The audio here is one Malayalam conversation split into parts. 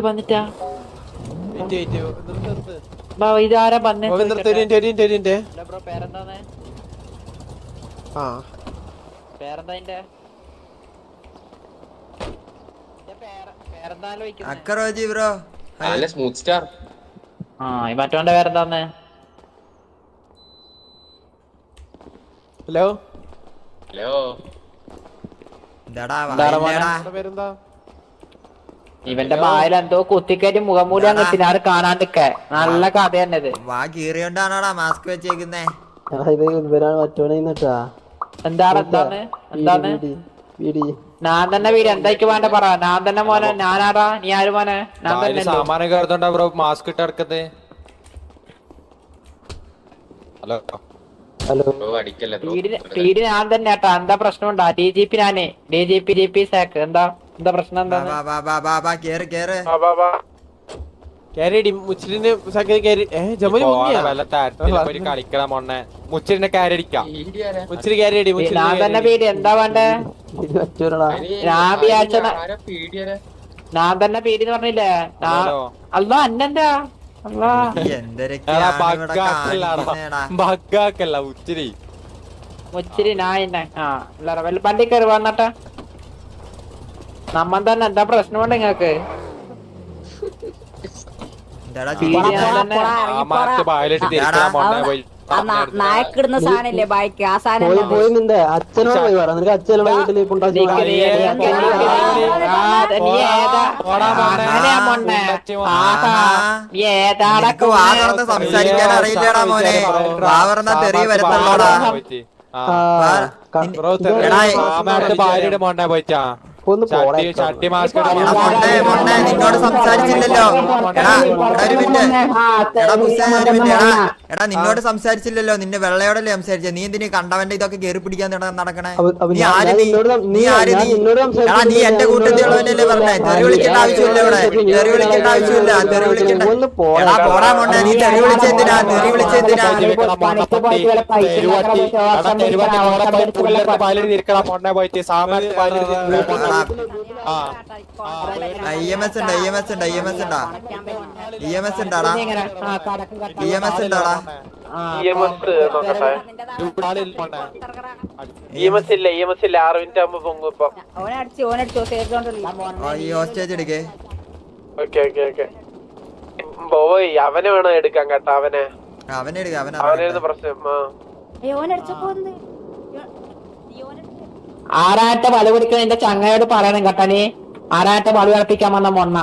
വന്നിട്ടാ? ഇതാരാ വന്നേ ആ? അക്കറോജി ബ്രോ. നല്ല സ്മൂത്ത് സ്റ്റാർ ആ മറ്റോന്റെ പേരെന്താന്ന്? ഹലോ ഹലോ ഇവന്റെ വായിൽ എന്തോ കുത്തിക്കയറ്റി മുഖംമൂടി അങ്ങ് കാണാൻ കാണാണ്ടിക്കെ നല്ല കഥ തന്നെ ഇത് വാ കീറിയോണ്ടാണോടാ മാസ്ക് വെച്ചേക്കുന്നേ? ഇത് ഇവരാണ് മറ്റോണെന്നിട്ടാ എന്താണ് എന്താണ്? എന്താണ്? ഞാൻ തന്നെ വീട്. എന്തായിക്ക് വേണ്ട പറ. ഞാൻ തന്നെ മോനെ. ഞാനാടാ. നീ ആര് മോനെ? ഞാൻ തന്നെ? സാമാനം കയറുന്നുണ്ടാ ബ്രോ മാസ്ക് ഇട്ട് ഇറക്കത്ത് ഹലോ? ഹലോ. പീടി ഞാൻ തന്നെ കേട്ടാ. എന്താ പ്രശ്നമുണ്ടാ? ഡി ജി പി ഞാനേ. D G P G P sac എന്താ എന്താ പ്രശ്നം ബാ എന്താന്ന്? ബാ ബാ ബാ ബാ ബാ കേറ്. കേറ് ആ ബാ ബാ കാരിയടി മുച്ചിലിന് കളിക്കണം മൊണ്ണെ കാരടിക്കാം പീടിയാരാ? മുച്ചിരി കാരിയടി ഞാൻ തന്നെ പേടി. എന്താ വേണ്ടേ? ഞാൻ വിചാരിച്ച ഞാൻ തന്നെ പീടി എന്ന് പറഞ്ഞില്ലേ. അല്ല അന്നെന്താ? ബഗ്ഗാക്കല്ല ഉച്ചിരി. മുച്ചിരി ഞാൻ തന്നെ ആ ലെവൽ വണ്ടി കയറി വന്നട്ടെ. നമ്മൻ തന്നെ എന്താ പ്രശ്നമുണ്ട് നിങ്ങക്ക് എന്താടാ നായക്കിടുന്ന സാധനല്ലേ ബൈക്ക് ആ സാധനം പോയി നിന്റെ അച്ഛനോട് പോയി പറ. നിനക്ക് അച്ഛനോട് വീട്ടിൽ കൊണ്ടാക്കി നിക്ക് നീ ഏതാ? നിക്ക് നീ ആ, നീ ഏതാ? പോടാ മോനെ. അങ്ങനെയാ മോനെ. ആഹാ. നീ ഏതാടാ നിനക്ക് വാ തുറന്ന് സംസാരിക്കാൻ അറിയില്ലടാ മോനെ. വാ തെറി വരത്തുള്ളൂടാ ബായിലിട്ട് മൊണ്ണെ പോയിട്ടാ ഒന്ന് നിന്നോട് സംസാരിച്ചില്ലല്ലോ. എടാ എടാ ഒരു മിനിറ്റ്. എടാ ഒരു മിനിറ്റ് എടാ എടാ നിന്നോട് സംസാരിച്ചില്ലല്ലോ. നിന്റെ വെള്ളയോടല്ലേ സംസാരിച്ചത് നീ എന്തിനു കണ്ടവന്റെ ഇതൊക്കെ കേറി പിടിക്കാൻ നട- നടക്കണേ? നീ ആര് നീ നീ ആര് നീ എടാ നീ. എന്റെ കൂട്ടത്തിലുള്ളവനല്ലേ പറഞ്ഞേ? തെറി വിളിക്കേണ്ട ആവശ്യമില്ല ഇവിടെ. തെറി വിളിക്കേണ്ട ആവശ്യമില്ല. തെറി വിളിക്കേണ്ട. എടാ പോടാ മൊണ്ണേ നീ തെറി വിളിച്ചെന്തിനാ തെറി വിളിച്ചെന്തിനാ മൊണ്ണെ പോയിട്ട് സാമാനത്ത് ബായിലിട്ട് ആ അവനെ വേണം എടുക്കാൻ കേട്ടോ അവനെ അവനെ അവനെ പ്രശ്നം ആ ഏ ഓനടിച്ചപ്പോ എന്ത് ആറാട്ട് വലു പിടിക്കണ എന്റെ ചങ്ങയോട് പറയണം കേട്ടനെ ആറാട്ട വലു കളിപ്പിക്കാൻ വന്ന മൊണ്ണ.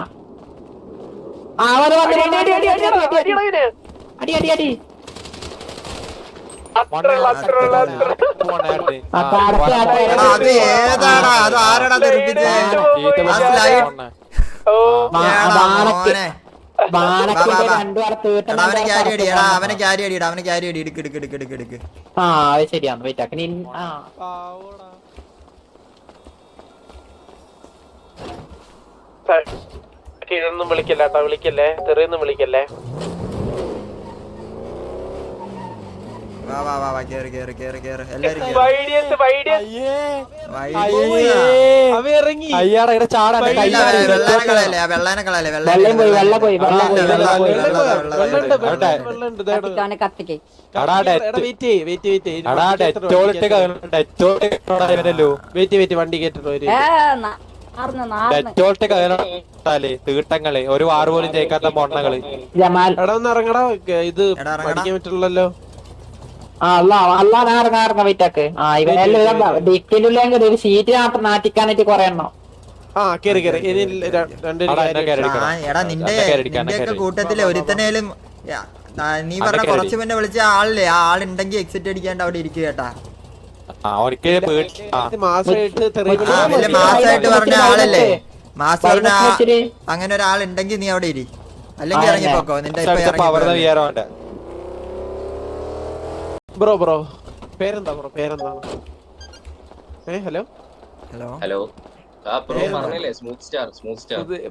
വന്ന് അടി, അടി, അടി, അത് ഏതാടാ? അത് ആരടാ തെറിപ്പിച്ചേ അവനെ ക്യാരി അടിയടാ അവനെ ക്യാരി അടിയടാ അവനെ ക്യാരി അടി എടുക്ക് എടുക്ക് എടുക്ക് എടുക്ക്. ആ അത് ശരിയാണ് വെയിറ്റ് ആക്കി നീ ആ ഇതൊന്നും വിളിക്കല്ല കേട്ടോ. വിളിക്കല്ലേ? തെറിയൊന്നും വിളിക്കല്ലേ? വാ വാ വാ കേറ് കേറ് കേറ് കേറ്. എല്ലാരും ഇറങ്ങി. അയ്യാടാ ഇവിടെ ചാടാ. വെയിറ്റ് വെയിറ്റ് വണ്ടി കേട്ടോ ഡെറ്റോളിട്ട് കയറാലേ തീട്ടങ്ങൾ ഒരു വാറു പോലും ജയിക്കാത്ത മൊണ്ണകൾ ജമാൽ. എടാ ഒന്ന് ഇറങ്ങടാ ഇത് പഠിക്കാൻ പറ്റില്ലല്ലോ. ഒരു സീറ്റ് നാട്ടിക്കാനായിട്ട് കൊറേ എണ്ണം. കൂട്ടത്തിൽ ഒരുത്തനേലും നീ പറഞ്ഞ കുറച്ചു കുറച്ച് മുന്നേ വിളിച്ച ആളില്ലേ? ആ ആളുണ്ടെങ്കിൽ എക്സിറ്റ് അടിക്കാണ്ട് അവിടെ ഇരിക്കുക കേട്ടാ. അവർക്ക് മാസമായിട്ട് പറഞ്ഞ ആളല്ലേ? മാസം പറഞ്ഞ അങ്ങനെ ഒരാളുണ്ടെങ്കിൽ നീ അവിടെ ഇരി. അല്ലെങ്കിൽ ഇറങ്ങി പോക്കോ നിന്റെ ബ്രോ ബ്രോ പേരെന്താ ബ്രോ? പേരെന്താ? ഏ ഹലോ? ഹലോ? ഹലോ.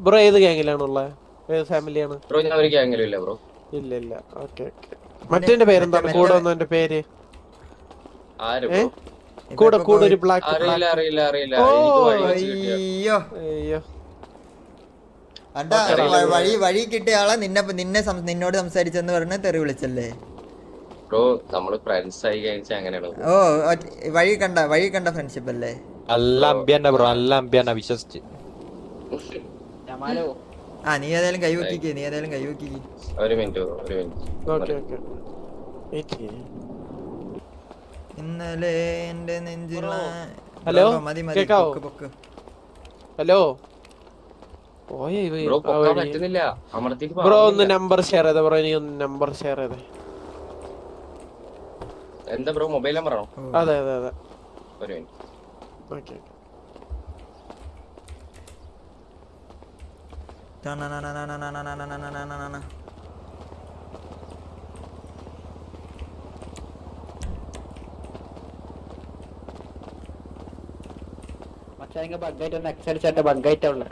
ബ്രോ ഏത് ഗ്യാങ്ങിലാണ് ഉള്ളത് ഏത് ഫാമിലിയാണ്? ബ്രോ ഞാൻ ഒരു ഇല്ല ബ്രോ. ഇല്ല ഇല്ല. Okay okay. മറ്റേ പേരെന്താണ്? കൂടെ വന്നതിന്റെ പേര്? ആര് കൂടെ കൂടെ ഒരു ബ്ലാക്ക് അറിയില്ല അറിയില്ല അറിയില്ല. അയ്യോ. അയ്യോ. അണ്ടാ വഴി വഴി കിട്ടിയ ആളെ നിന്നെ നിന്നെ സം- നിന്നോട് സംസാരിച്ചെന്ന് പറഞ്ഞ തെറി വിളിച്ചല്ലേ? ബ്രോ നമ്മൾ ഫ്രണ്ട്സ് ആയി കഴിച്ച അങ്ങനെയാണ്? ഓ വഴി കണ്ട വഴി കണ്ട ഫ്രണ്ട്ഷിപ്പ് അല്ലേ? അല്ല അമ്പിയന്നെ ബ്രോ അല്ല അമ്പിയന്നെ വിശ്വസിച്ച്. ആ നീ ഏതായാലും കൈ വെക്കിക്ക് നീ ഏതായാലും കൈ വെക്കിക്ക് ഒരു മിനിറ്റ് ഒരു മിനിറ്റ്. Okay okay. ഇന്നലെ എന്റെ നെഞ്ചിന് ഹലോ മതി മതി പൊക്ക് പൊക്ക് ഹലോ ബ്രോ ഒന്ന് നമ്പർ ഷെയർ ചെയ്തേ ബ്രോ എനിക്ക് ഒന്ന് നമ്പർ ഷെയർ ചെയ്തേ എന്താ ബ്രോ മൊബൈൽ നമ്പർ ആണോ അതെ അതെ അതെ ഒരു മിനിറ്റ് ഓക്കെ ഓക്കെ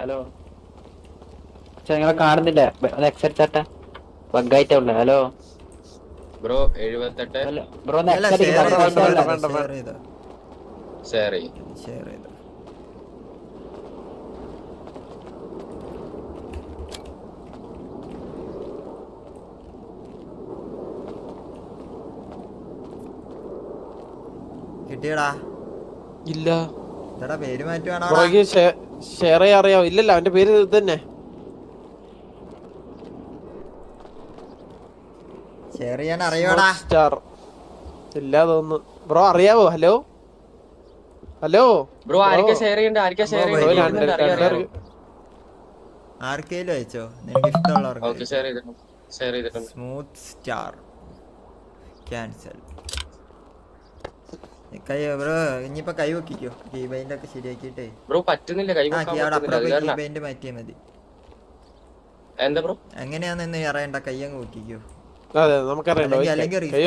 ഹലോ കാണുന്നില്ല. ഹലോ ബ്രോ എഴുപത്തെട്ട്. ബ്രോ ഷെയർ ഷെയർ കിട്ടിയടാ. ഇല്ല. ഷെയർ അറിയാവോ? ഇല്ലല്ല അവന്റെ പേര് ഇത് തന്നെ. ഷെയർ ചെയ്യാൻ അറിയോടാ. സ്റ്റാർ ഇല്ല തോന്നുന്നു. ബ്രോ അറിയാവോ? ഹലോ? ഹലോ? ബ്രോ ആർക്കാ ഷെയർ ചെയ്യണ്ട? ആർക്കാ ഷെയർ രണ്ട് ആർക്കേലും അയച്ചോ? നിനക്ക് ഇഷ്ടമുള്ളവർക്ക് സ്മൂത്ത് സ്റ്റാർ ക്യാൻസൽ കൈ ബ്രോ ഇനിയിപ്പോ കൈ വെക്കിക്കോ കീബൈൻഡ് ഒക്കെ ശരിയാക്കിട്ടേ ബ്രോ പറ്റുന്നില്ല കൈ വെക്കാൻ പറ്റുന്നില്ല. കീബൈൻഡ് മതി. എന്താ ബ്രോ എങ്ങനെയാണെന്ന് അറിയണ്ട കൈ അങ്ങ് വെക്കിക്കോ അതെ നമുക്കറിയണ്ട കൈ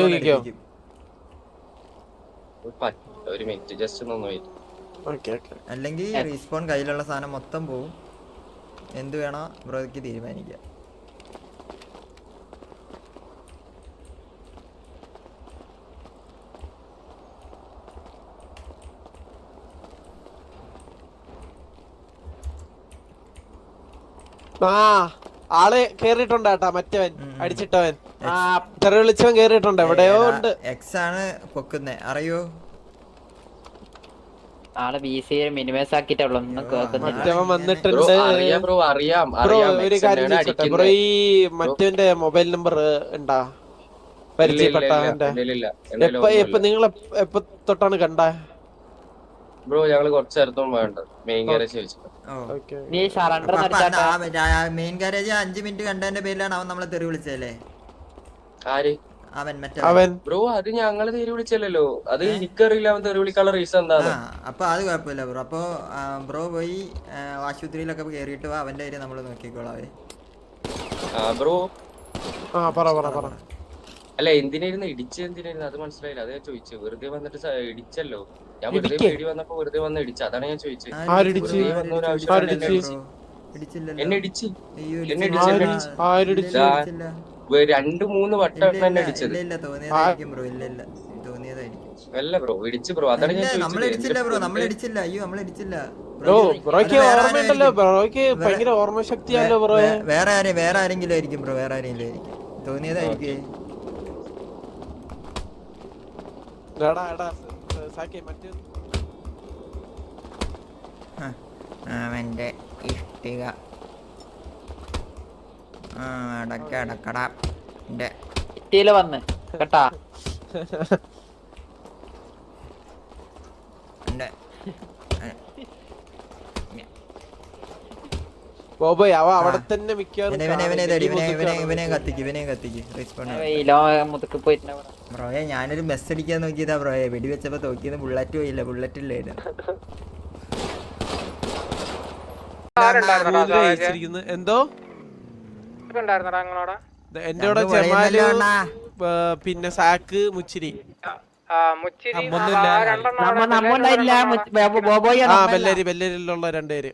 ഒരു മിനിറ്റ് ജസ്റ്റ് ഒന്ന് വെയിറ്റ് ഓക്കെ ഓക്കെ അല്ലെങ്കിൽ റീസ്പോൺ കയ്യിലുള്ള സാധനം മൊത്തം പോവും. എന്ത് വേണോ ബ്രോയ്ക്ക് തീരുമാനിക്കാം. ആ ആൾ കേറിയിട്ടുണ്ട് കേട്ടാ മറ്റവൻ. അടിച്ചിട്ടവൻ. ആ തെറി വിളിച്ചവൻ കേറിയിട്ടുണ്ട് എവിടെയോ ഉണ്ട്. എക്സ് ആണ് പൊക്കുന്നേ അറിയോ? ആളെ ബി സി മിനിമൈസ് ആക്കിയിട്ടുള്ള ഒന്നും കേൾക്കുന്നില്ല. മറ്റവൻ വന്നിട്ടുണ്ട്. അറിയാം ബ്രോ അറിയാം ബ്രോ ഒരു കാര്യം തന്നെയാണ് ബ്രോ ഈ മറ്റവന്റെ മൊബൈൽ നമ്പർ ഉണ്ടാ? പരിചയപ്പെട്ട നിങ്ങൾ എപ്പ തൊട്ടാണ് കണ്ട? ബ്രോ ഞങ്ങൾ കുറച്ച് നേരത്തോളം വേണ്ട മെയിൻ ഗാരേജ് ചോദിച്ചത് നീ സറണ്ടർ മെയിൻ ഗാരേജ് അഞ്ച് മിനിറ്റ് കണ്ടതിന്റെ പേരിലാണ് അവൻ നമ്മളെ തെറി വിളിച്ചല്ലേ ആര്? അവൻ മറ്റേ അവൻ. ബ്രോ അത് ഞങ്ങൾ തെറി വിളിച്ചല്ലോ അത് എനിക്കറിയില്ല അവൻ തെറി വിളിക്കാനുള്ള റീസൺ എന്താണ് ആ അപ്പൊ അത് കുഴപ്പമില്ല ബ്രോ. അപ്പൊ ബ്രോ പോയി ആശുപത്രിയിലൊക്കെ കേറിയിട്ട് അവന്റെ കാര്യം നമ്മൾ നോക്കിക്കോളാവേ ബ്രോ. ആ പറ പറ പറ. അല്ല എന്തിനായിരുന്നു ഇടിച്ച് എന്തിനായിരുന്നു? അത് മനസ്സിലായില്ല. അത് ഞാൻ ചോദിച്ചു. വെറുതെ വന്നിട്ട് സ- ഇടിച്ചല്ലോ. ഞാൻ വെറുതെ ഇടിക്കേ? പേടി വന്നപ്പോ വെറുതെ വന്ന് ഇടിച്ചു. അതാണ് ഞാൻ ചോദിച്ചത് ആരിടിച്ച്? എന്നെ ഇടിച്ച്. അയ്യോ, എന്നെ ഇടിച്ചില്ല. ആരിടിച്ച്? ഇല്ല. വേ- രണ്ട് മൂന്ന് വട്ടം എന്നെ ഇല്ല, ഇടിച്ചത്. ഇല്ല, ഇല്ല, തോന്നിയതായിരിക്കും ബ്രോ. ഇല്ല ഇല്ല. തോന്നിയതായിരിക്കും. അല്ല ബ്രോ. ഇടിച്ച് ബ്രോ. അതാണ് ഞാൻ ഇല്ല, നമ്മൾ ഇടിച്ചില്ല ബ്രോ. നമ്മൾ ഇടിച്ചില്ല. അയ്യോ നമ്മൾ ഇടിച്ചില്ല. ബ്രോ ബ്രോയ്ക്ക് വേറെ ഓർമ്മയുണ്ടല്ലോ? ബ്രോയ്ക്ക് ഭയങ്കര ഓർമ്മശക്തിയല്ലോ ബ്രോ വേ- വേറെ ആരെ വേറെ ആരെങ്കിലും ആയിരിക്കും ബ്രോ. വേറെ ആരെങ്കിലും ആയിരിക്കും. തോന്നിയതായിരിക്കും? അവന്റെ ഇഷ്ടിക. അടക്കടക്കടാ വന്ന് കേട്ടാ? അവ അവിടെ തന്നെ ബ്രോയെ ഞാനൊരു മെസ് അടിക്കാൻ നോക്കിയതാ ബ്രോയെ. വെടിവെച്ചപ്പോ തോക്കിയത് ബുള്ളറ്റ് പോയില്ല ബുള്ളറ്റ് ഇല്ലായിരുന്നു എന്തോ? എന്റെ കൂടെ ചെമാൽ പിന്നെ സാക്ക് മുച്ചിരി. ബെല്ലരി ബെല്ലരിയിലുള്ള രണ്ടുപേര്.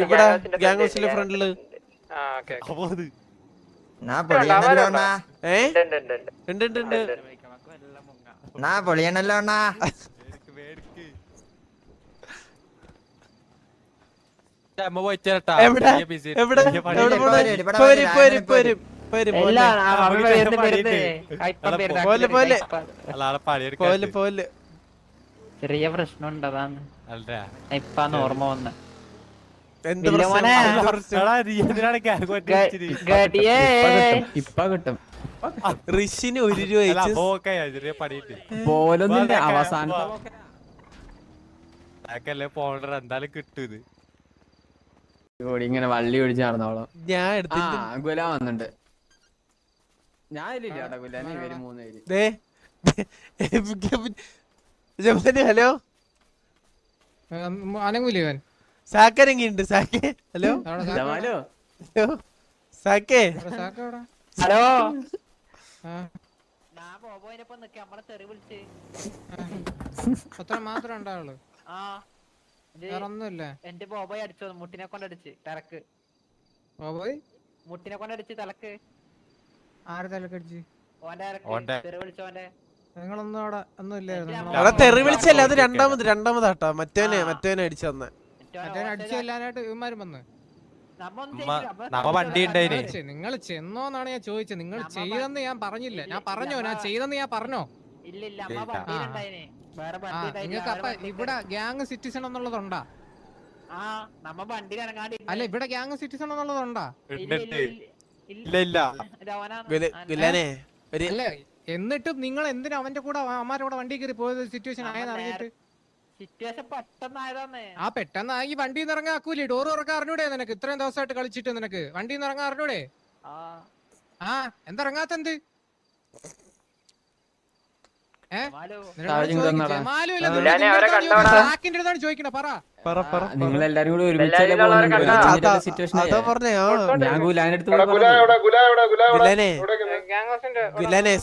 ഇവിടെ ഗ്യാങ് ഹൗസിന്റെ ഫ്രണ്ടിൽ. പൊളിയണല്ലോ അണ്ണാ. പോലെ പോലെ. പോലെ പോലെ. ചെറിയ പ്രശ്നമുണ്ട് അതാണ് അല്ല ഇപ്പാന്ന് ഓർമ്മ വന്ന്. ഋഷിന് ഒരു രൂപ അല്ല, വെച്ച് അപ്പൊ okay ആ, ചെറിയ പണിയുണ്ട് പോലൊന്നില്ല അതൊക്കെ അവസാനത്തെ അതൊക്കെയല്ലേ പോകണ്ട എന്തായാലും കിട്ടും ഇത്. ഓടി ഇങ്ങനെ വള്ളി ഒഴിച്ച് നടന്നോളാം. ഞാൻ ആ ഗുല വന്നിട്ടുണ്ട്. ഞാൻ ഇല്ല ഗുലാനെ ഇവർ മൂന്ന് പേര്. ദേ ജമന് ഹലോ? അനങ്ങൂല ഇവൻ? സാക്കരെങ്കിണ്ട് സാക്കേ. ഹലോ? ജമാലോ ഹലോ? സാക്കേ. ഹലോ? അത്ര മാത്രം ഉണ്ടാവുള്ളൂ. ആ. ഇത് വേറെ ഒന്നുമില്ല. എന്റെ ബോബോയ് അടിച്ചു മുട്ടിനെ കൊണ്ട് അടിച്ച് തലക്ക്. പോയി മുട്ടിനെ കൊണ്ട് അടിച്ച് തലക്ക്. ആര് തലക്കടിച്ച് ഓന്റെ ഓന്റെ. തെറി വിളിച്ചോന്റെ നിങ്ങളൊന്നും അവിടെ ഒന്നും ഇല്ലായിരുന്നു. എന്റെ തെറി വിളിച്ചല്ല? അത് രണ്ടാമത് രണ്ടാമതാട്ടോ മറ്റേനെ മറ്റേനെ അടിച്ചു തന്നെ. മറ്റേ അടിച്ചു കൊല്ലാനായിട്ട് ഇവന്മാരും വന്ന്. നമ്മ- നമ്മ വണ്ടി ഉണ്ടായിന് നിങ്ങൾ ചെന്നോന്നാണ് ഞാൻ ചോദിച്ചത്. നിങ്ങൾ ചെയ്തെന്ന് ഞാൻ പറഞ്ഞില്ല. ഞാൻ പറഞ്ഞോ? ഞാൻ ചെയ്തെന്ന് ഞാൻ പറഞ്ഞോ? ഇല്ല ഇല്ല. അമ്മ ഇല്ല. വണ്ടിയിലുണ്ടായിന് വേറെ വണ്ടി ഉണ്ടായിന്. നിങ്ങൾക്ക് അപ്പൊ ഇവിടെ ഗ്യാങ് സിറ്റിസൺ എന്നുള്ളതുണ്ടാ? അല്ല ഇവിടെ ഗ്യാങ് സിറ്റിസൺ എന്നുള്ളതുണ്ടാ? ഇല്ല ഇല്ല ഒരു എന്നിട്ടും നിങ്ങൾ എന്തിനാ അവന്റെ കൂടെ അമ്മാരുടെ കൂടെ വണ്ടി കയറി പോയത്? സിറ്റുവേഷൻ ആയെന്ന് അറിഞ്ഞിട്ട്. സിറ്റുവേഷൻ പെട്ടെന്നായതാന്നേ. ആ പെട്ടെന്ന് ഈ വണ്ടി ഇറങ്ങാൻ ആക്കൂലേ? ഡോർ തുറക്കാൻ അറിഞ്ഞൂടെ നിനക്ക്? ഇത്രയും ദിവസമായിട്ട് കളിച്ചിട്ട് നിനക്ക്. വണ്ടി ഇറങ്ങാൻ അറിഞ്ഞൂടെ? ആ. ആ എന്താ ഏഹ് ആ. ചോദിക്കണേ? പറ. നിങ്ങൾ എല്ലാരും കൂടി ഒരുമിച്ച്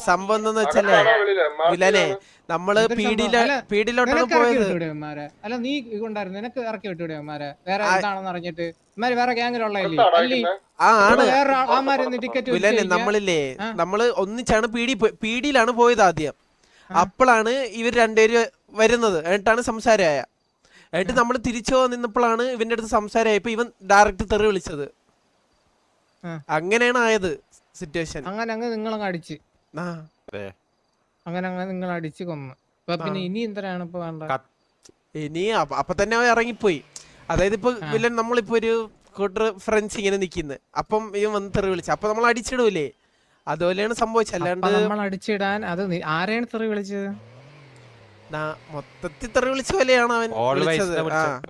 സംഭവം എന്താന്ന് വെച്ചല്ലേ വിലനെ നമ്മൾ പീഡിയിലോട്ടാണ് പോയത്. അല്ല നീ ഉണ്ടായിരുന്നു നിനക്ക് ഇറക്കി വിട്ടു അവന്മാരെ വേറെ ആ- എന്താണെന്ന് അറിഞ്ഞിട്ട്? ഇവന്മാര് വേറെ ഗ്യാങ്ങിലുള്ളതല്ലേ നമ്മളില്ലേ നമ്മൾ ഒന്നിച്ചാണ് പീഡി പീഡിയിലാണ് പോയത് ആദ്യം. അപ്പോഴാണ് ഇവർ രണ്ടുപേര് വരുന്നത്. എന്നിട്ടാണ് സംസാരമായ എന്നിട്ട് നമ്മൾ തിരിച്ചു നിന്നപ്പോഴാണ് ഇവന്റെ അടുത്ത് സംസാരമായി ഇവൻ ഡയറക്റ്റ് തെറി വിളിച്ചത്. അങ്ങനെയാണ് ആയത് സിറ്റുവേഷൻ അങ്ങനെ അങ്ങ് നിങ്ങളങ്ങ് അടിച്ച്. അങ്ങനെ അങ്ങനെ അങ്ങ് നിങ്ങൾ അടിച്ച് കൊന്ന്. പിന്നെ ഇനി എന്തിനാണ് ഇപ്പൊ വേണ്ട ഇനി അപ്പ- തന്നെ അവൻ ഇറങ്ങിപ്പോയി. അതായത് ഇപ്പൊ. വില്ലൻ നമ്മളിപ്പോ ഒരു കൂട്ടർ ഫ്രണ്ട്സ് ഇങ്ങനെ നിക്കുന്നു. അപ്പം ഇവൻ വന്ന് തെറി വിളിച്ചു. അപ്പൊ നമ്മൾ അടിച്ചിടൂലേ? അതുപോലെയാണ് സംഭവിച്ചത്. അല്ലാണ്ട് നമ്മൾ അടിച്ചിടാൻ അത് ആരെയാണ് തെറി വിളിച്ചത്? മൊത്തത്തിൽ തെറി വിളിച്ച പോലെയാണ് അവൻ വിളിച്ചത്. ആ.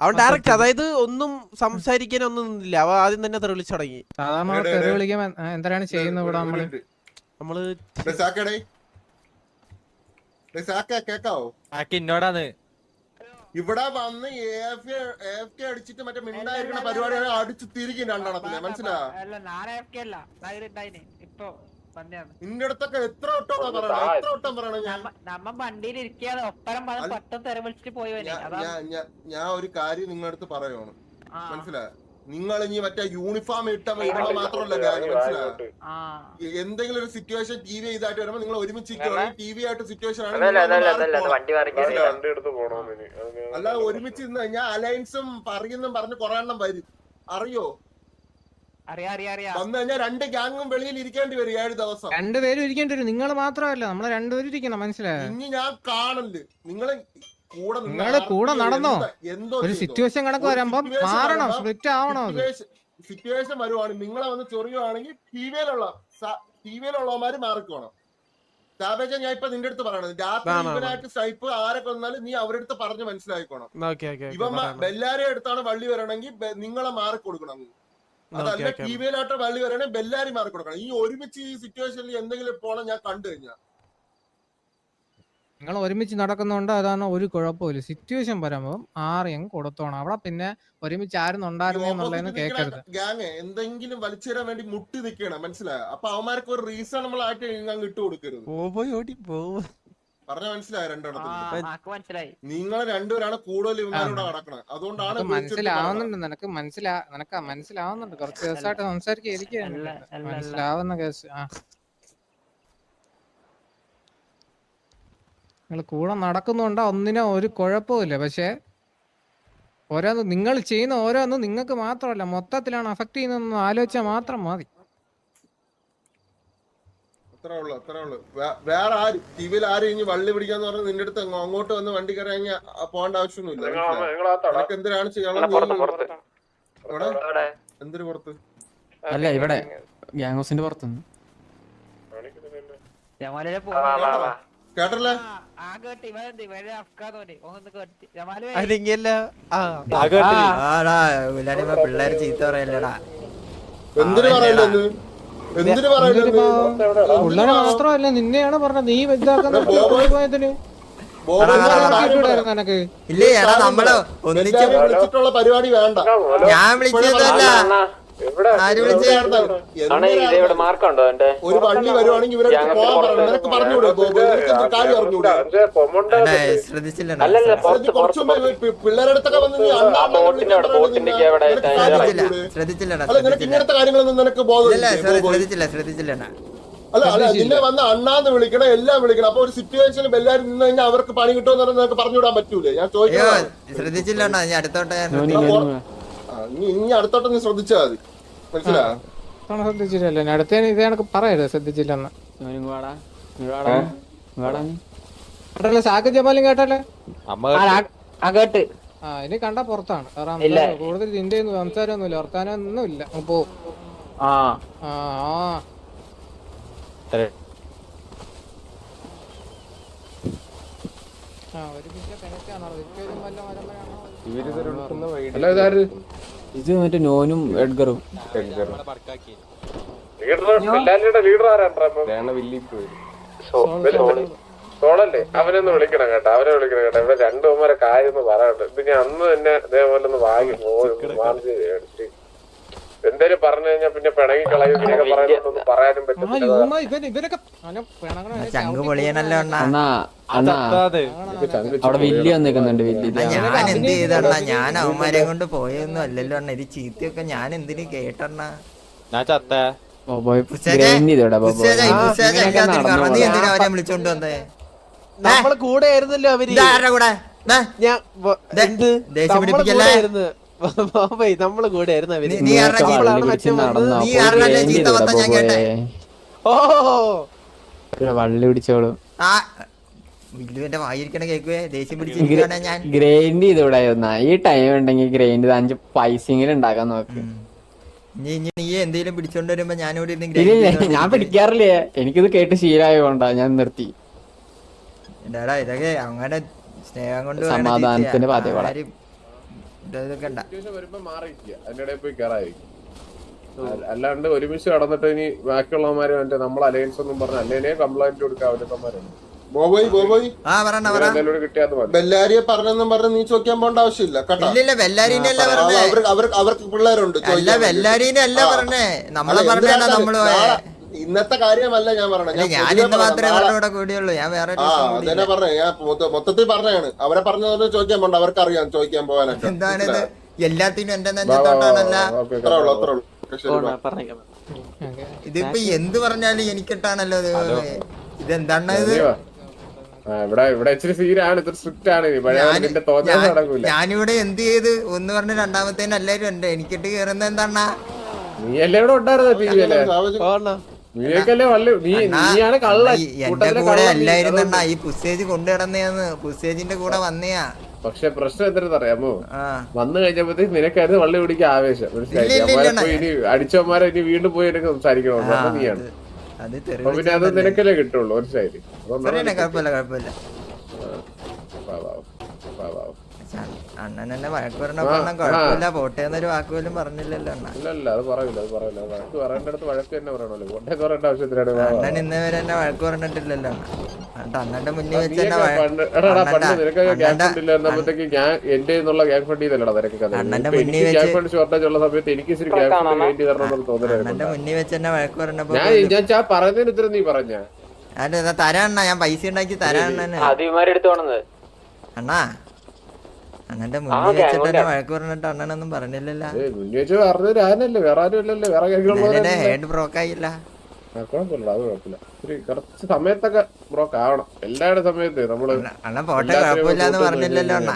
അവൻ ഡയറക്റ്റ് അതായത് ഒന്നും സംസാരിക്കാൻ ഒന്നും നിന്നില്ല. അവ ആദ്യം തന്നെ തെറി വിളിച്ചു തുടങ്ങി. സാധാരണ തെറി വിളിക്കാൻ ചെയ്യുന്നത് ഇവിടെ നമ്മൾ? നമ്മൾ കേക്കാവോ? എന്നോടാണ് ഇവിടെ വന്ന് അടിച്ചിട്ട് മറ്റേ മിണ്ടായിരിക്കുന്ന അടിച്ചു തിരിക്കും രണ്ടെണ്ണത്തിനെ. മനസ്സിലാ? നിന്റെ അടുത്തൊക്കെ എത്ര വട്ടം പറയണം എത്ര വട്ടം പറയണം ഞാൻ? നമ്മ വണ്ടിയിൽ ഇരിക്കാതെ ഒപ്പരം വിളിച്ചിട്ട് പോയി ഞാൻ- ഞാൻ- ഞാൻ- ഞാൻ ഒരു കാര്യം നിങ്ങളുടെ അടുത്ത് പറയുവാണ്. ആ, നിങ്ങൾ ഇനി മറ്റേ യൂണിഫോം ഇട്ട മാത്രമല്ല കാര്യം മനസ്സിലായോ? ആ. എന്തെങ്കിലും ഒരു സിറ്റുവേഷൻ ടി വി ഇതായിട്ട് വരുമ്പോ നിങ്ങൾ ഒരുമിച്ച് ടി വി ആയിട്ട് സിറ്റുവേഷൻ ആണ് മനസ്സിലായോ? അല്ലാതെ ഒരുമിച്ച് ഞാൻ അലയൻസും പറയുന്നും പറഞ്ഞ് കൊറേ എണ്ണം വരും. അറിയാ? വന്നു കഴിഞ്ഞാൽ രണ്ട് ഗ്യാങ്ങും വെളിയിൽ ഇരിക്കേണ്ടി വരും ഏഴ് ദിവസം. രണ്ടുപേരും ഇരിക്കേണ്ടി വരും. നിങ്ങൾ മാത്രമല്ല നമ്മൾ രണ്ടുപേരും ഇരിക്കണം മനസ്സിലായോ? ഇനി ഞാൻ കാണൽ നിങ്ങൾ കൂടെ നിങ്ങൾ കൂടെ നടന്നോ? എന്തോ ഒരു സിറ്റുവേഷൻ കണക്ക് വരുമ്പോ മാറണം? സ്പ്ലിറ്റ് ആവണോ അത്? സിറ്റുവേഷൻ വരുവാണ്. നിങ്ങളെ വന്ന് ചൊറിയുവാണെങ്കിൽ ടിവിയിലുള്ള ടിവിയിലുള്ളവന്മാര് മാറിക്കോണം. സാവേജ ഞാൻ ഇപ്പൊ നിന്റെ അടുത്ത് പറയണത്. രാത്രി സൈപ്പ് ആരൊക്കെ വന്നാലും നീ അവരുടെ അടുത്ത് പറഞ്ഞ് മനസ്സിലാക്കിക്കോണം ഇവന്മാ ബെല്ലാരി അടുത്താണ് വള്ളി വരണമെങ്കിൽ നിങ്ങളെ മാറി കൊടുക്കണം അതല്ല ടി വിയിലായിട്ട് വള്ളി വരണേ ബെല്ലാരി മാറി കൊടുക്കണം. ഈ ഒരുമിച്ച് ഈ സിറ്റുവേഷനിൽ എന്തെങ്കിലും പോണം ഞാൻ കണ്ടു കഴിഞ്ഞാ. നിങ്ങൾ ഒരുമിച്ച് നടക്കുന്നുണ്ട് അതാണ് ഒരു കുഴപ്പമില്ല സിറ്റുവേഷൻ വരുമ്പോ ആരെയും കൊടുത്തോണം. അവിടെ പിന്നെ ഒരുമിച്ച് ആരും ഉണ്ടായിരുന്നു കേൾക്കരുത് ഗ്യാങ് എന്തെങ്കിലും വലിച്ചു തരാൻ വേണ്ടി മുട്ടി നിൽക്കണം മനസ്സിലായോ? അപ്പൊ അവന്മാർക്ക് ഒരു റീസൺ നമ്മൾ ആയിട്ട് ഇട്ടു കൊടുക്കരുത്. പോയി ഓടി പോ പറഞ്ഞ മനസ്സിലായി രണ്ടെണ്ണത്തിൽ? നിങ്ങൾ രണ്ടുപേരാണ് കൂടുതൽ ഇവന്മാരോട് നടക്കണത്. അതുകൊണ്ടാണ്. മനസ്സിലാവുന്നുണ്ട് നിനക്ക് മനസ്സിലാ നിനക്ക് മനസ്സിലാവുന്നുണ്ട്. കുറച്ച് ദിവസമായിട്ട് അല്ല. മനസ്സിലാവുന്ന കേസ്. ആ. നിങ്ങൾ കൂടെ നടക്കുന്നുണ്ടോ ഒന്നിനും ഒരു കുഴപ്പമില്ല പക്ഷേ ഓരോന്ന് നിങ്ങൾ ചെയ്യുന്ന ഓരോന്നും നിങ്ങൾക്ക് മാത്രമല്ല മൊത്തത്തിലാണ് അഫക്ട് ചെയ്യുന്നതെന്ന് ആലോചിച്ചാൽ മാത്രം മതി. അത്രേ ഉള്ളു അത്രേ ഉള്ളു വേറെ ആര് ടിവിയിൽ ആരും ഇനി വള്ളി പിടിക്കാന്ന് പറഞ്ഞാൽ നിന്റെ അടുത്ത് അങ്ങോട്ട് വന്ന് വണ്ടി കയറി പോകേണ്ട ആവശ്യമൊന്നുമില്ല? നിനക്ക് എന്തിനാണ് ചെയ്യണം? എന്തിനു പുറത്ത്? അല്ല ഇവിടെ ഗ്യാങ് ഹൗസിന്റെ പുറത്തുനിന്ന്. കേട്ടല്ലേ? പിള്ളേര് ചീത്ത പറയല്ലടാ. എന്തിനു പറയല്ലെന്ന് പിള്ളേരെ മാത്രമല്ല നിന്നെയാണ് പറഞ്ഞത്. നീ ഇതാക്കുന്ന പോയതിന് ഇല്ലേ എടാ നമ്മൾ ഒന്നിച്ച് വിളിച്ചിട്ടുള്ള പരിപാടി വേണ്ട. ഞാൻ വിളിച്ചതല്ല ആര് വിളിച്ചേ ഒരു വരുവാണെങ്കിൽ ഇവരെ പോകാൻ പറയണം നിനക്ക് പറഞ്ഞുകൂടെ? നിനക്ക് എന്തൊരു കാര്യം അറിഞ്ഞൂടെ എടാ, ശ്രദ്ധിച്ചില്ലടാ അത് കുറച്ച് മുമ്പ് പി- പിള്ളേരുടെ അടുത്തൊക്കെ വന്ന് നീ അണ്ണാ നിനക്ക് കാര്യം? ശ്രദ്ധിച്ചില്ലടാ അല്ല നിനക്ക് ശ്രദ്ധിച്ചില്ല. ഇങ്ങനത്തെ കാര്യങ്ങളൊന്നും നിനക്ക് ഇല്ല ബോധമില്ലേ sorry, ശ്രദ്ധിച്ചില്ല ശ്രദ്ധിച്ചില്ലടാ അല്ല അല്ല നിന്നെ വന്ന് അണ്ണാന്ന് വിളിക്കണം എല്ലാം വിളിക്കണം. അപ്പൊ ഒരു സിറ്റുവേഷനിൽ എല്ലാവരും നിന്ന് കഴിഞ്ഞാൽ അവർക്ക് പണി കിട്ടുമെന്ന് പറഞ്ഞാൽ നിനക്ക് പറഞ്ഞുവിടാൻ പറ്റൂലേ? ഞാൻ അയ്യോ ചോദിക്കുന്നത് ശ്രദ്ധിച്ചില്ലണ്ണാ ഞാൻ അടുത്തോട്ടെ ഞാൻ ശ്രദ്ധിക്കാം. നോനി, ഇനി ഇനി അടുത്തോട്ട് നീ ശ്രദ്ധിച്ചാ മതി. മനസ്സിലായോ? ഇത്തവണ ശ്രദ്ധിച്ചില്ലല്ലോ ഞാൻ അടുത്തതിന് ഇത് കണക്ക് പറയരുത് ശ്രദ്ധിച്ചില്ലെന്ന്. നീ. നീ. കേട്ടല്ലേ? സാക്ക് ജമാലും കേട്ടല്ലേ? അമ്മ ആ കേട്ട്. ആ ഇനി കണ്ട പുറത്താണ്. കാരണം ഇല്ല. കൂടുതൽ നിന്റെ ഒന്നും സംസാരമൊന്നുമില്ല. വർത്താനം ഒന്നുമില്ല അങ്ങ് പോ. ആ. ആ ഒരു കിണറ്റാണോ ഇപ്പോഴും വല്ല മരമരാണോ ഇത് മറ്റേ നോനും എഡ്ഗറും. സോളല്ലേ? അവനൊന്ന് വിളിക്കണം കേട്ടോ അവനെ വിളിക്കണം കേട്ടോ. ഇവിടെ രണ്ടുമാരെ കാര്യം ഒന്ന് പറയാനുണ്ട്. ഇത് ഞാൻ അന്ന് തന്നെ ഇതേപോലെ ഒന്ന് വാങ്ങി മാർജ് അടിച്ച് എന്തേലും പറഞ്ഞു കഴിഞ്ഞാൽ പിന്നെ പിണങ്ങി കളയും ഇങ്ങനെയൊക്കെ പറയാനും പറ്റില്ല ചങ്ക് അവിടെ വന്നേക്കുന്നുണ്ട് ഞാൻ എന്ത് ചെയ്തണ്ണ? ഞാൻ അവന്മാരെ കൊണ്ട് പോയൊന്നും അല്ലല്ലോ അണ്ണ. ഇത് ചീത്തയൊക്കെ ഞാൻ എന്തിനു കേട്ടണ്ണ? ഞാൻ ചത്ത. വിളിച്ചോണ്ട് വന്നേ? നമ്മൾ കൂടെ ആയിരുന്നല്ലോ അവർ. കൂടെ? ദേ, ഞാൻ ദേ, എന്ത്? ദേഷ്യം നമ്മൾ പിടിപ്പിക്കല്ലേ? കൂടെ ആയിരുന്നു. ബാബായ് നമ്മൾ കൂടെ ആയിരുന്നു വള്ളി പിടിച്ചോളും. ആ വില്ലുവിന്റെ വായിരിക്കണ കേക്കുവേ ദേഷ്യം പിടിച്ചിരിക്കുകയാണ് ഞാൻ. ഗ്രൈൻഡ് ഈ ടൈം ഉണ്ടെങ്കിൽ ഗ്രൈൻഡ് അഞ്ച് പൈസെങ്കിലും ഉണ്ടാക്കാൻ നോക്ക്. നീ നീ പിടിച്ചോണ്ട് വരുമ്പോ ഞാനിവിടെ ഇരുന്ന് ഞാൻ. പിടിക്കാറില്ലേ? എനിക്കിത് കേട്ട് ശീലമായോണ്ടാ ഞാൻ നിർത്തി. ഇതൊക്കെ അങ്ങനെ സ്നേഹം കൊണ്ട് സമാധാനത്തിന്റെ പാതകളാ. അല്ലാണ്ട് ഒരുമിച്ച് കടന്നിട്ട് ഇനി ബാക്കിയുള്ളവന്മാര് മറ്റേ നമ്മൾ അലയൻസ് ഒന്നും പറഞ്ഞ അല്ലേനെ കംപ്ലൈന്റ് കൊടുക്കാൻ അവരൊക്കെമാരുണ്ട് ബോബോയ് ബോബോയ്. ബെല്ലാരിയെ പറഞ്ഞെന്നും പറഞ്ഞ് നീ ചോദിക്കാൻ പോണ്ട ആവശ്യമില്ല കേട്ടോ. ഇല്ല വെല്ലാരീനെ അല്ല പറഞ്ഞേ. അവർക്ക് പിള്ളേരുണ്ട് അല്ല അല്ല. പറഞ്ഞേ. നമ്മളെ പറഞ്ഞാ നമ്മൾ ഇന്നത്തെ കാര്യമല്ല ഞാൻ പറഞ്ഞത്. ഞാൻ ഇന്ന് മാത്രമേ അവരുടെ കൂടെ കൂടിയുള്ളൂ. ഞാൻ വേറെ അതന്നെ. പറഞ്ഞേ ഞാൻ മൊത്തത്തിൽ പറഞ്ഞാണ് അവരെ പറഞ്ഞ ചോദിക്കാൻ പോണ്ട. അവർക്ക് അറിയാം ചോദിക്കാൻ പോകാനൊക്കെ. എന്താണിത് എല്ലാത്തിനും എന്റെ നെഞ്ചത്തോട്ടാണല്ല അത്രേ ഉള്ളൂ അത്ര ഉള്ളൂ. ഓക്കേ, പറഞ്ഞേക്കാം ഇതിപ്പോ എന്ത് പറഞ്ഞാലും എനിക്കിട്ടാണല്ലോ ഇത്. ഇതെന്താണ് ഇത്? ആ, ഇവിടെ ഇവിടെ ഇച്ചിരി സീരാണ് ഇത്ര സ്ട്രിക്റ്റ് ആണ്. നിന്റെ നടക്കൂല. ഞാനിവിടെ എന്ത് ചെയ്ത്? ഒന്ന് പറഞ്ഞ രണ്ടാമത്തേന് എല്ലാരും ഉണ്ട്. എനിക്കിട്ട് കേറുന്ന എന്താണ് നീ അല്ലേ ഉണ്ടായിരുന്നു ഉണ്ടായിരുന്ന ടി വിയിലെ എന്റെ കൂടെ അല്ലായിരുന്നണ്ണ ഈ പുസ്തേജ് കൊണ്ടു കിടന്നയാന്ന് പുസ്തേജിന്റെ കൂടെ വന്നയാ. പക്ഷെ പ്രശ്നം എന്തെന്ന് അറിയാമോ? വന്നു കഴിഞ്ഞപ്പോഴത്തേക്ക് നിനക്കായിരുന്നു വള്ളി പിടിക്കാൻ ആവേശം. മനസ്സിലായി ഇനി അടിച്ചവന്മാരെ ഇനി വീണ്ടും പോയി എനിക്ക് സംസാരിക്കണോ. നീയാണ്. പിന്നെ അത്. നിനക്കല്ലേ കിട്ടുള്ളൂ. മനസ്സിലായില്ലേ? കുഴപ്പമില്ല കുഴപ്പമില്ല. അണ്ണൻ എന്നെ വഴക്ക് പറഞ്ഞ. കുഴപ്പമില്ല പോട്ടെ എന്നൊരു വാക്ക് പോലും പറഞ്ഞില്ലല്ലോ അണ്ണ. ഇല്ലല്ല അത് പറയില്ല അത് പറയില്ല വഴക്ക് പറയേണ്ടടുത്ത് വഴക്ക് തന്നെ പറയണല്ലോ പോട്ടെ പറയേണ്ട ആവശ്യത്തിനാണ്. അണ്ണൻ ഇന്ന് വരെ എന്നെ വഴക്ക് പറഞ്ഞിട്ടില്ലല്ലോ അണ്ണ. അണ്ണന്റെ മുന്നിൽ വെച്ച് എന്റെ എന്നുള്ള ഗ്യാങ് ഫണ്ട് അണ്ണന്റെ മുന്നിൽ വെച്ച് ഗ്യാങ് ഫണ്ട് ഷോർട്ടേജ് ഉള്ള സമയത്ത് എനിക്ക് ഇച്ചിരി ഗ്യാങ് ഫണ്ട് വേണ്ടി തരണം എന്നൊരു അണ്ണന്റെ മുന്നിൽ വെച്ച് എന്നെ വഴക്ക് പറഞ്ഞപ്പോ ഞാൻ ഞാൻ ചാ പറയുന്നതിന് ഉത്തരം നീ പറഞ്ഞ. അല്ല തരാ അണ്ണാ ഞാൻ പൈസ ഉണ്ടാക്കി തരാ അണ്ണന്. ആദ്യമാരെടുത്ത് പോണത് അണ്ണാ വെച്ചിട്ട് എന്നെ വഴക്ക് പറഞ്ഞിട്ട് അണ്ണനൊന്നും പറഞ്ഞില്ലല്ലോ. മുന്നേ പറഞ്ഞത് ഞാനല്ലേ വേറെ ആരും വേറെ ഹെഡ് ബ്രോക്ക് ആയില്ല. ആ, കുഴപ്പമില്ല അത് കുഴപ്പമില്ല. ഒരു കുറച്ച് സമയത്തൊക്കെ ബ്രോക്ക് ആവണം. എല്ലാവരുടെ സമയത്ത് നമ്മൾ അണ്ണ പോട്ടെ കൂട്ട് പറഞ്ഞില്ലല്ലോ അണ്ണ.